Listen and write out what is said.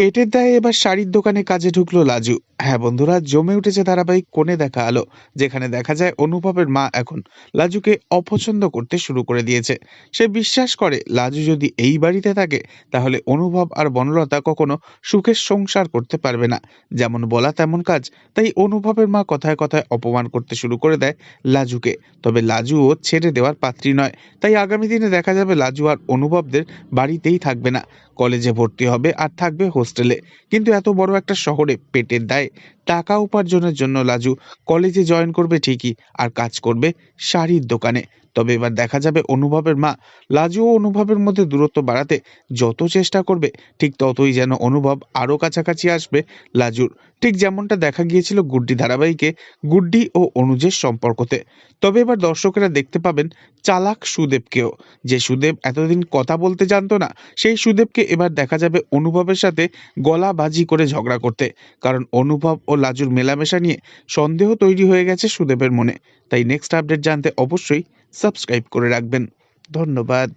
পেটের দায়ে এবার শাড়ির দোকানে কাজে ঢুকলো লাজু। হ্যাঁ বন্ধুরা, জমে উঠেছে ধারাবাহিক কোণে দেখা আলো, যেখানে দেখা যায় অনুভবের মা এখন লাজুকে অপছন্দ করতে শুরু করে দিয়েছে। সে বিশ্বাস করে, লাজু যদি এই বাড়িতে থাকে, তাহলে অনুভব আর বনলতা কখনো সুখের সংসার করতে পারবে না। যেমন বলা তেমন কাজ, তাই অনুভবের মা কথায় কথায় অপমান করতে শুরু করে দেয় লাজুকে। তবে লাজুও ছেড়ে দেওয়ার পাত্রী নয়, তাই আগামী দিনে দেখা যাবে লাজু আর অনুভবদের বাড়িতেই থাকবে না। কলেজে ভর্তি হবে আর থাকবে হোস্টেলে। কিন্তু এত বড় একটা শহরে পেটের দায়ে টাকা উপার্জনের জন্য লাজু কলেজে জয়েন করবে ঠিকই আর কাজ করবে শাড়ির দোকানে। তবে এবার দেখা যাবে অনুভবের মা লাজু ও অনুভবের মধ্যে দূরত্ব বাড়াতে যত চেষ্টা করবে, ঠিক ততই যেন অনুভব আরও কাছাকাছি আসবে লাজুর। ঠিক যেমনটা দেখা গিয়েছিল গুড্ডি ধারাবাহিকে, গুড্ডি ও অনুজের সম্পর্কতে। তবে এবার দর্শকেরা দেখতে পাবেন চালাক সুদেবকেও। যে সুদেব এতদিন কথা বলতে জানতো না, সেই সুদেবকে এবার দেখা যাবে অনুভবের সাথে গলা বাজি করে ঝগড়া করতে। কারণ অনুভব ও লাজুর মেলামেশা নিয়ে সন্দেহ তৈরি হয়ে গেছে সুদেবের মনে। তাই নেক্সট আপডেট জানতে অবশ্যই সাবস্ক্রাইব করে রাখবেন। ধন্যবাদ।